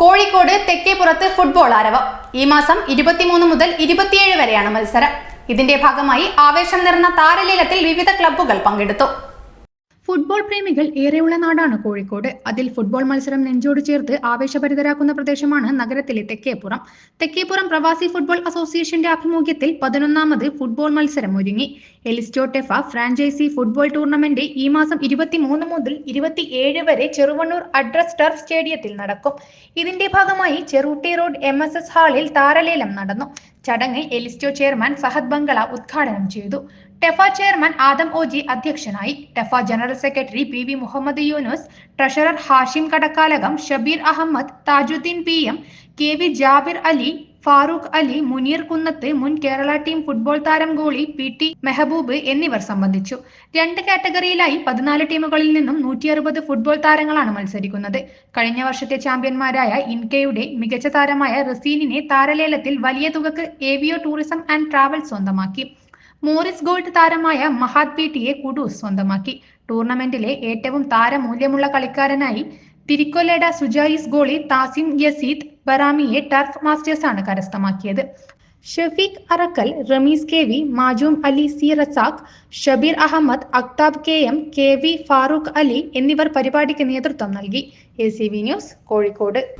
Kozhikode തെക്കേപ്പുറത്ത് football ആരവം. ഈ മാസം ഇരുപത്തിമൂന്ന് മുതൽ ഇരുപത്തിയേഴ് വരെയാണ് മത്സരം. ഇതിന്റെ ഭാഗമായി ആവേശം നിറഞ്ഞ താരലീലത്തിൽ വിവിധ ക്ലബ്ബുകൾ പങ്കെടുത്തു. ഫുട്ബോൾ പ്രേമികൾ ഏറെയുള്ള നാടാണ് കോഴിക്കോട്. അതിൽ ഫുട്ബോൾ മത്സരം നെഞ്ചോട് ചേർത്ത് ആവേശഭരിതരാക്കുന്ന പ്രദേശമാണ് നഗരത്തിലെ തെക്കേപ്പുറം. തെക്കേപ്പുറം പ്രവാസി ഫുട്ബോൾ അസോസിയേഷന്റെ ആഭിമുഖ്യത്തിൽ പതിനൊന്നാമത് ഫുട്ബോൾ മത്സരം ഒരുങ്ങി. എലിസ്റ്റോട്ടെഫ ഫ്രാഞ്ചൈസി ഫുട്ബോൾ ടൂർണമെന്റ് ഈ മാസം ഇരുപത്തിമൂന്ന് മുതൽ ഇരുപത്തിയേഴ് വരെ ചെറുവണ്ണൂർ അഡ്രസ് ടർഫ് സ്റ്റേഡിയത്തിൽ നടക്കും. ഇതിന്റെ ഭാഗമായി ചെറുട്ടി റോഡ് എം ഹാളിൽ താരലേലം നടന്നു. ചടങ്ങ് എലിസ്റ്റോ ചെയർമാൻ ഫഹദ് ബംഗള ഉദ്ഘാടനം ചെയ്തു. ടെഫ ചെയർമാൻ ആദം ഒജി അധ്യക്ഷനായി. ടെഫ general secretary P V Muhammad Yunus treasurer Hashim Kadakkalakam Shabeer Ahammed Thajuddeen P M K V Jabir Ali Farooq Ali Muneer Kunnath മുൻ കേരള ടീം ഫുട്ബോൾ താരം ഗോളി പി ടി മെഹബൂബ് എന്നിവർ സംബന്ധിച്ചു. രണ്ട് കാറ്റഗറിയിലായി പതിനാല് ടീമുകളിൽ നിന്നും നൂറ്റി ഫുട്ബോൾ താരങ്ങളാണ് മത്സരിക്കുന്നത്. കഴിഞ്ഞ വർഷത്തെ ചാമ്പ്യന്മാരായ ഇൻകെയുടെ മികച്ച താരമായ റസീനിനെ താരലേലത്തിൽ വലിയ തുകക്ക് ഏവിയോ ടൂറിസം ആൻഡ് ട്രാവൽ സ്വന്തമാക്കി. മോറിസ് ഗോൾഡ് താരമായ മഹാത് പീട്ടിയെ കുഡൂസ് സ്വന്തമാക്കി. ടൂർണമെന്റിലെ ഏറ്റവും താരമൂല്യമുള്ള കളിക്കാരനായി തിരിക്കൊലേഡ സുജായിസ് ഗോളി താസിം യസീദ് ബറാമിയെ ടർഫ് മാസ്റ്റേഴ്സാണ് കരസ്ഥമാക്കിയത്. Shafeeq Arakkal Ramees K V Majoom Ali C Razak Shabeer Ahammed Aftab K M K V Farooq Ali എന്നിവർ പരിപാടിക്ക് നേതൃത്വം നൽകി. A news Kozhikode.